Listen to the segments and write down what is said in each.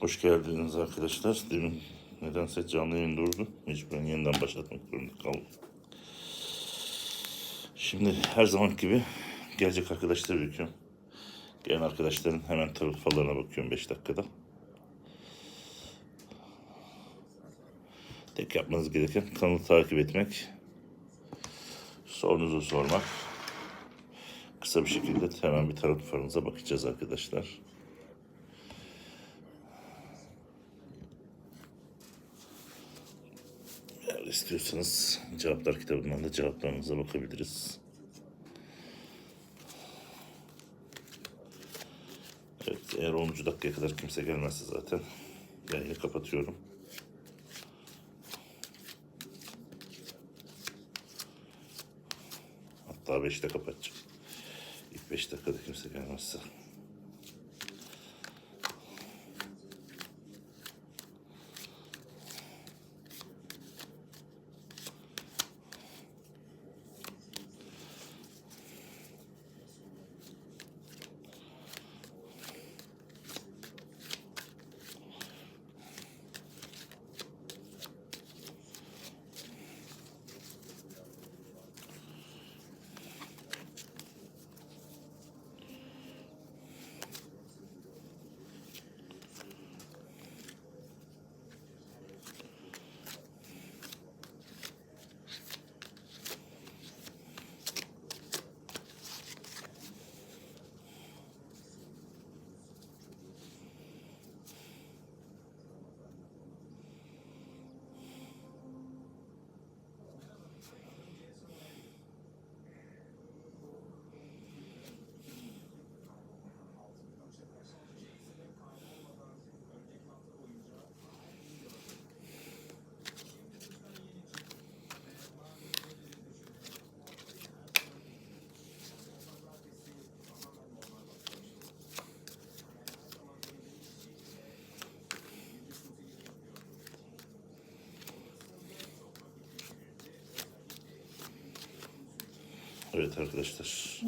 Hoş geldiniz arkadaşlar. Demin nedense canlı yayın durdu. Mecburen yeniden başlatmak zorunda kaldım. Şimdi her zaman gibi gelecek arkadaşları bekliyorum. Gelen arkadaşların hemen tarot fallarına bakıyorum 5 dakikada. Tek yapmanız gereken kanalı takip etmek. Sorunuzu sormak. Kısa bir şekilde hemen bir tarot falınıza bakacağız arkadaşlar. İstiyorsanız cevaplar kitabından da cevaplarınıza bakabiliriz. Evet, eğer 10. dakikaya kadar kimse gelmezse zaten yayını kapatıyorum. Hatta 5'te kapatacağım. İlk 5 dakikada kimse gelmezse. Evet arkadaşlar.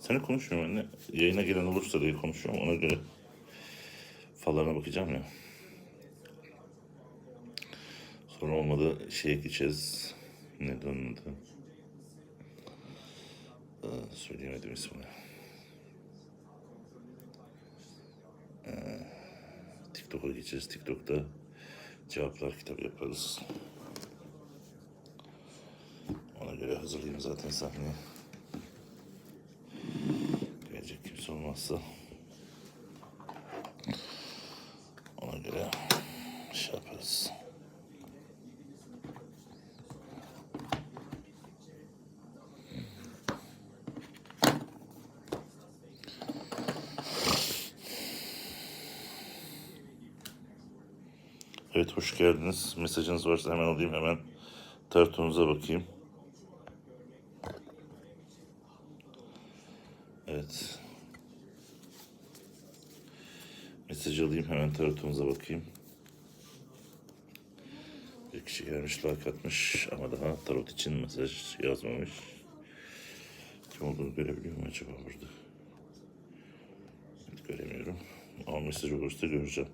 Seni konuşmuyorum anne. Yayına gelen olursa diye konuşuyorum. Ona göre fallarına bakacağım ya. Sonra olmadı şeye geçeceğiz. Neden adı? Ee, söyleyemedim ismini. Ee, TikTok'a geçeceğiz. TikTok'ta cevaplar kitabı yaparız. Ona göre hazırlayayım zaten sahneyi. Gelecek kimse olmazsa ona göre şey yaparız. Evet hoş geldiniz. Mesajınız varsa hemen alayım hemen tartonuza bakayım. Evet. Mesaj alayım hemen tarotunuza bakayım. Bir kişi gelmiş like atmış ama daha tarot için mesaj yazmamış. Kim olduğunu görebiliyor mu acaba burada? Evet, göremiyorum. Ama mesaj olursa göreceğim.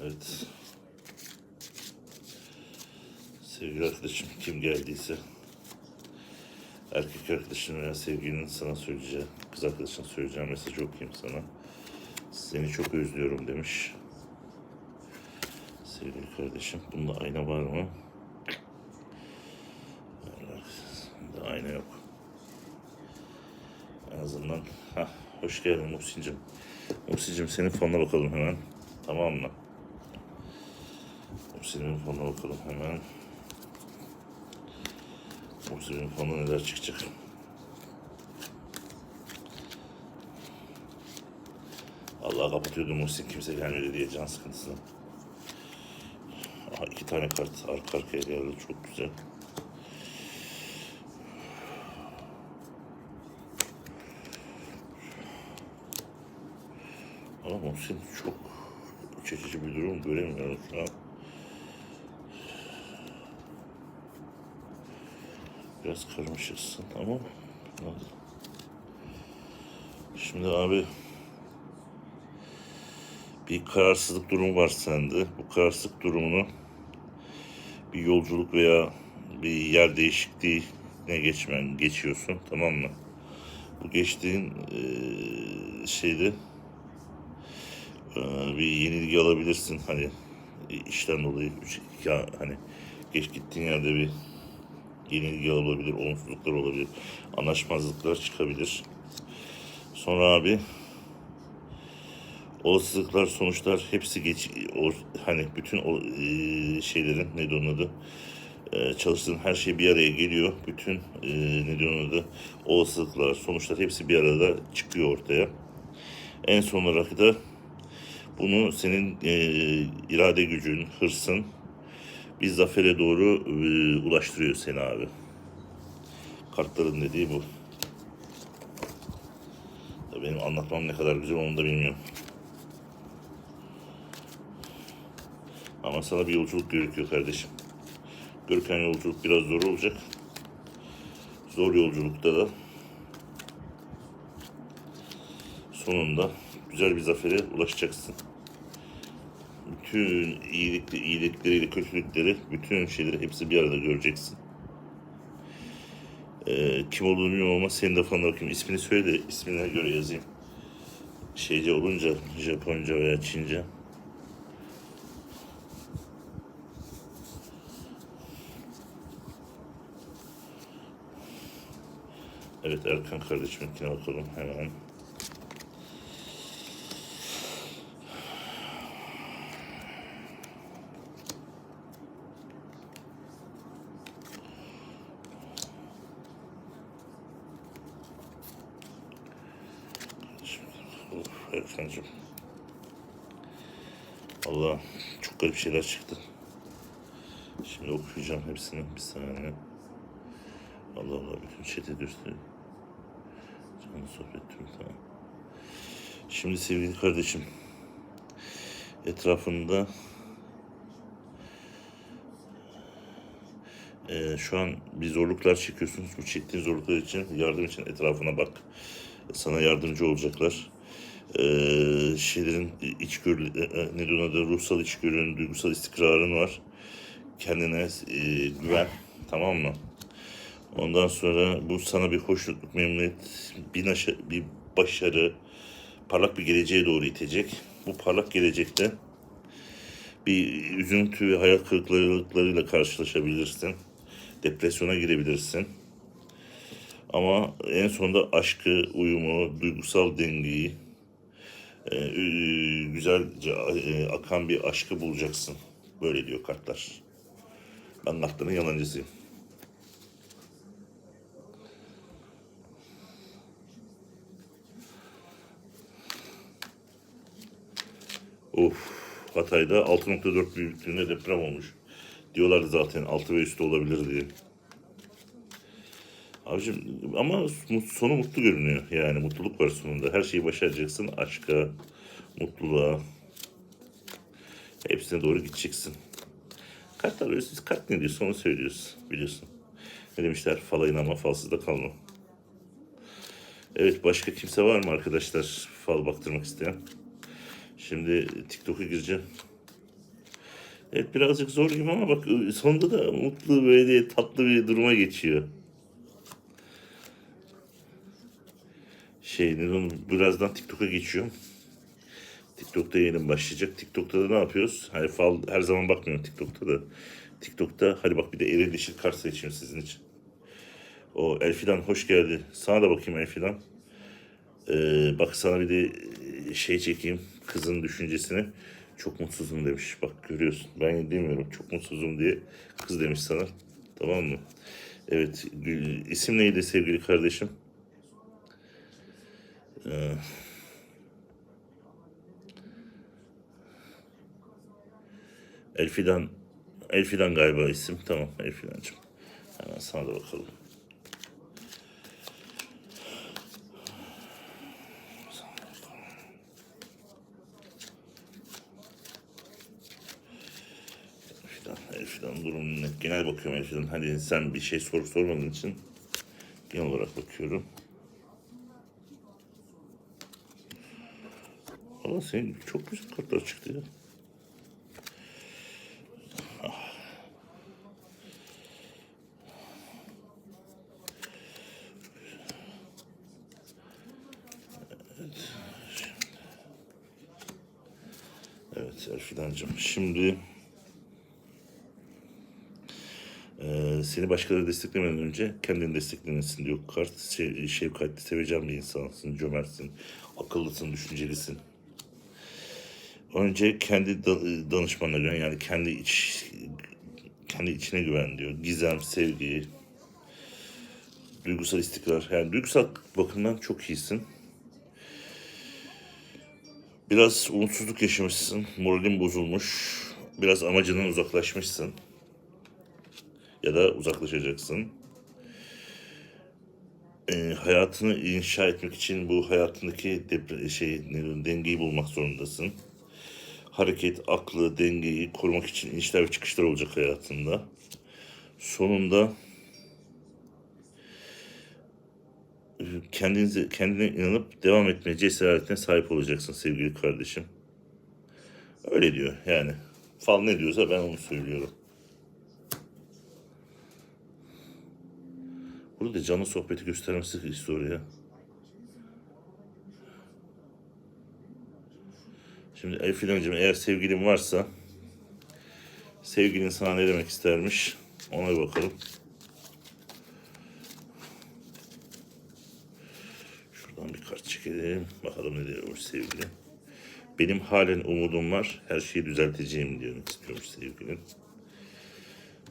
Evet. Sevgili arkadaşım kim geldiyse erkek arkadaşın veya sevgilinin sana söyleyeceği, kız arkadaşın söyleyeceği mesajı okuyayım sana. Seni çok özlüyorum demiş. Sevgili kardeşim, bunda ayna var mı? Bunda ayna yok. En azından, ha hoş geldin Muhsin'cim. Muhsin'cim senin fonuna bakalım hemen. Tamam mı? Muhsin'in fonuna bakalım hemen. Muhsin'in fonuna neler çıkacak? Allah kapatıyordu Muhsin kimse gelmedi diye can sıkıntısına. Aha, iki tane kart arka arkaya geldi çok güzel. Ama Muhsin çok çekici bir durum göremiyorum şu an. Biraz karmaşıksın ama Şimdi abi bir kararsızlık durumu var sende. Bu kararsızlık durumunu bir yolculuk veya bir yer değişikliğine geçmen geçiyorsun tamam mı? Bu geçtiğin eee, şeyde eee, bir yenilgi alabilirsin hani işten dolayı ya hani geç gittiğin yerde bir yenilgi olabilir, olumsuzluklar olabilir, anlaşmazlıklar çıkabilir. Sonra abi olasılıklar, sonuçlar hepsi geç o, hani bütün o e, şeylerin ne onun adı e, çalıştığın her şey bir araya geliyor. Bütün e, ne onun olasılıklar, sonuçlar hepsi bir arada çıkıyor ortaya. En son olarak da bunu senin e, irade gücün, hırsın bir zafere doğru e, ulaştırıyor seni abi. Kartların dediği bu. Benim anlatmam ne kadar güzel onu da bilmiyorum. Ama sana bir yolculuk gerekiyor kardeşim. Görken yolculuk biraz zor olacak. Zor yolculukta da sonunda güzel bir zafere ulaşacaksın. Bütün iyilikli, iyilikleriyle kötülükleri, bütün şeyleri hepsi bir arada göreceksin. Ee, kim olduğunu bilmiyorum ama senin de fanına bakayım. İsmini söyle de ismine göre yazayım. Şeyce olunca Japonca veya Çince. Evet Erkan kardeşiminkine bakalım hemen. Erkan'cığım. Allah çok garip şeyler çıktı. Şimdi okuyacağım hepsini bir saniye. Allah Allah bütün chat'e gösteriyor. Canlı sohbet tüm tamam. Şimdi sevgili kardeşim etrafında eee, şu an bir zorluklar çekiyorsunuz. Bu çektiğin zorluklar için yardım için etrafına bak. Sana yardımcı olacaklar. Eee şeylerin içgörü, e, e, ne diyor ruhsal içgörün, duygusal istikrarın var. Kendine eee, güven. Tamam mı? Ondan sonra bu sana bir hoşnutluk, memnuniyet, bir, naşa, bir başarı, parlak bir geleceğe doğru itecek. Bu parlak gelecekte bir üzüntü ve hayal kırıklıklarıyla karşılaşabilirsin. Depresyona girebilirsin. Ama en sonunda aşkı, uyumu, duygusal dengeyi, e, güzelce e, akan bir aşkı bulacaksın. Böyle diyor kartlar. Ben kartların yalancısıyım. Of Hatay'da 6.4 büyüklüğünde deprem olmuş. Diyorlardı zaten 6 ve üstü olabilir diye. Abicim ama sonu mutlu görünüyor. Yani mutluluk var sonunda. Her şeyi başaracaksın. Aşka, mutluluğa. Hepsine doğru gideceksin. Kartlar öyle siz kart ne diyorsa onu söylüyoruz. Biliyorsun. Ne demişler? Fala inanma falsızda kalma. Evet başka kimse var mı arkadaşlar? Fal baktırmak isteyen. Şimdi TikTok'a gireceğim. Evet birazcık zor gibi ama bak sonunda da mutlu böyle tatlı bir duruma geçiyor. Şey birazdan TikTok'a geçiyorum. TikTok'ta yayınım başlayacak. TikTok'ta da ne yapıyoruz? Hani fal her zaman bakmıyorum TikTok'ta da. TikTok'ta hadi bak bir de eril dişil kart seçeyim sizin için. O Elfidan hoş geldi. Sana da bakayım Elfidan. Ee, bak sana bir de şey çekeyim kızın düşüncesini. Çok mutsuzum demiş. Bak görüyorsun. Ben demiyorum çok mutsuzum diye kız demiş sana. Tamam mı? Evet. İsim neydi sevgili kardeşim? Ee, Elfidan Elfidan galiba isim. Tamam Elfidancığım. Hemen sana da bakalım. Durumuna genel bakıyorum Elfidan. Hadi sen bir şey sor sormadığın için genel olarak bakıyorum. Valla senin çok güzel kartlar çıktı ya. Evet Erfidancığım. Şimdi seni başkaları desteklemeden önce kendini desteklemesin diyor kart. Şey, şefkatli, sevecen bir insansın, cömertsin, akıllısın, düşüncelisin. Önce kendi da- danışmanına güven yani kendi iç kendi içine güven diyor. Gizem, sevgi, duygusal istikrar. Yani duygusal bakımdan çok iyisin. Biraz umutsuzluk yaşamışsın, moralin bozulmuş, biraz amacından uzaklaşmışsın. Ya da uzaklaşacaksın. Ee, hayatını inşa etmek için bu hayatındaki depre- şey, dengeyi bulmak zorundasın. Hareket, aklı, dengeyi korumak için inişler ve çıkışlar olacak hayatında. Sonunda kendinize kendine inanıp devam etmeye cesaretine sahip olacaksın sevgili kardeşim. Öyle diyor yani. Fal ne diyorsa ben onu söylüyorum. Burada da canlı sohbeti göstermesi ya. Şimdi Elif İlhan'cığım eğer sevgilin varsa sevgilin sana ne demek istermiş ona bir bakalım. Şuradan bir kart çekelim. Bakalım ne diyormuş sevgili. Benim halen umudum var. Her şeyi düzelteceğim diyor istiyormuş sevgilin.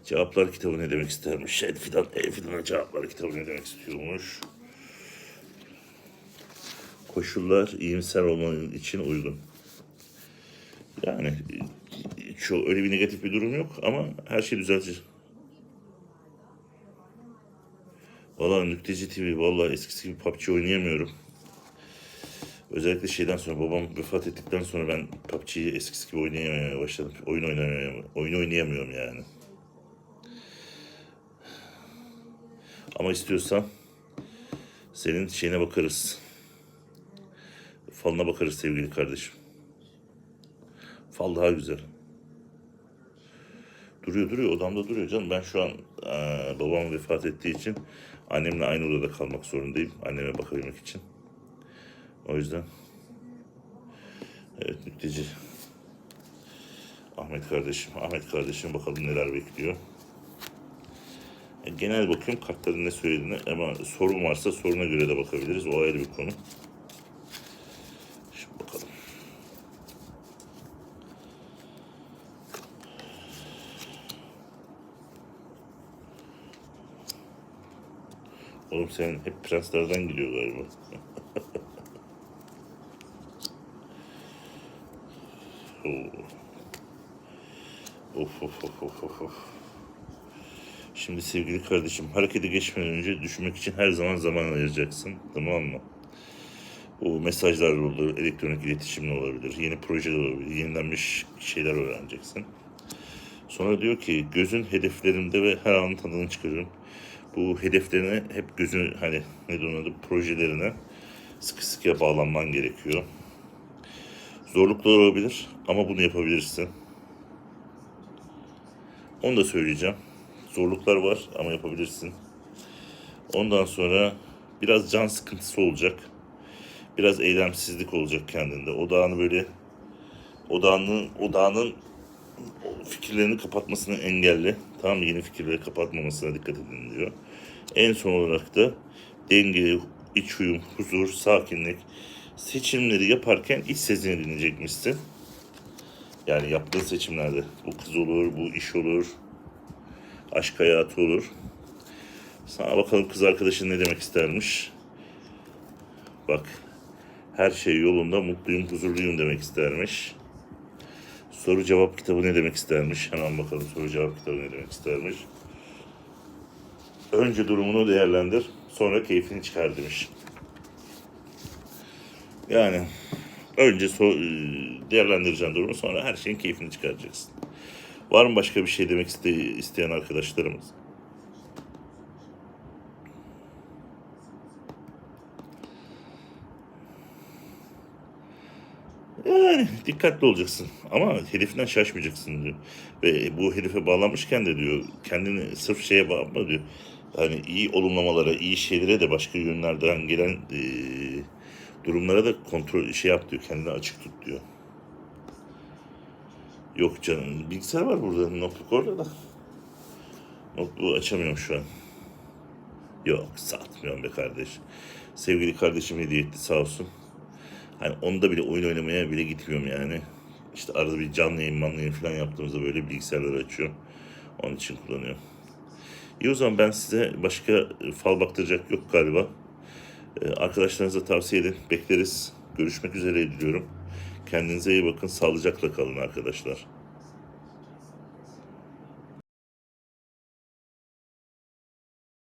Cevaplar kitabı ne demek istermiş? Elfidan, Elfidan'a cevaplar kitabı ne demek istiyormuş? Koşullar iyimser olmanın için uygun. Yani şu öyle bir negatif bir durum yok ama her şey düzeltecek. Valla Nükteci TV valla eskisi gibi PUBG oynayamıyorum. Özellikle şeyden sonra babam vefat ettikten sonra ben PUBG'yi eskisi gibi oynayamaya başladım. Oyun oynayamıyorum. Oyun oynayamıyorum yani. Ama istiyorsan senin şeyine bakarız. Falına bakarız sevgili kardeşim. Fal daha güzel. Duruyor duruyor odamda duruyor canım. Ben şu an eee, babam vefat ettiği için annemle aynı odada kalmak zorundayım. Anneme bakabilmek için. O yüzden evet nükteci Ahmet kardeşim. Ahmet kardeşim bakalım neler bekliyor. E, Genel bakıyorum kartların ne söylediğine ama sorun varsa soruna göre de bakabiliriz. O ayrı bir konu. Şimdi bakalım. Oğlum sen hep prenslerden gidiyor galiba. Oo. Of of of of of. Şimdi sevgili kardeşim harekete geçmeden önce düşünmek için her zaman zaman ayıracaksın. Tamam mı? O mesajlar olur, elektronik iletişimle olabilir, yeni projeler olabilir, yenilenmiş şeyler öğreneceksin. Sonra diyor ki gözün hedeflerimde ve her anın tadını çıkarırım. Bu hedeflerine hep gözün hani ne adı projelerine sıkı sıkıya bağlanman gerekiyor. Zorluklar olabilir ama bunu yapabilirsin. Onu da söyleyeceğim. Zorluklar var ama yapabilirsin. Ondan sonra biraz can sıkıntısı olacak. Biraz eylemsizlik olacak kendinde. Odağını böyle odağının odağının fikirlerini kapatmasını engelle. Tamam? Yeni fikirleri kapatmamasına dikkat edin diyor. En son olarak da denge, iç uyum, huzur, sakinlik seçimleri yaparken iç sesini dinleyecekmişsin. Yani yaptığın seçimlerde bu kız olur, bu iş olur, aşk hayatı olur. Sana bakalım kız arkadaşın ne demek istermiş. Bak her şey yolunda mutluyum, huzurluyum demek istermiş. Soru cevap kitabı ne demek istermiş? Hemen bakalım soru cevap kitabı ne demek istermiş. Önce durumunu değerlendir, sonra keyfini çıkar demiş. Yani önce so- e, değerlendireceksin durumu, sonra her şeyin keyfini çıkaracaksın. Var mı başka bir şey demek iste- isteyen arkadaşlarımız? Yani dikkatli olacaksın ama herifinden şaşmayacaksın diyor. Ve bu herife bağlanmışken de diyor kendini sırf şeye bağlama diyor. Hani iyi olumlamalara, iyi şeylere de başka yönlerden gelen eee, durumlara da kontrol şey yap diyor. Kendini açık tut diyor. Yok canım bilgisayar var burada notebook orada da. Notebook'u açamıyorum şu an. Yok satmıyorum be kardeş. Sevgili kardeşim hediye etti sağ olsun. Hani onda bile oyun oynamaya bile gitmiyorum yani. İşte arada bir canlı yayın manlı yayın falan yaptığımızda böyle bilgisayarları açıyorum. Onun için kullanıyorum. İyi o zaman ben size başka e, fal baktıracak yok galiba. Ee, Arkadaşlarınıza tavsiye edin. Bekleriz. Görüşmek üzere diliyorum. Kendinize iyi bakın. Sağlıcakla kalın arkadaşlar.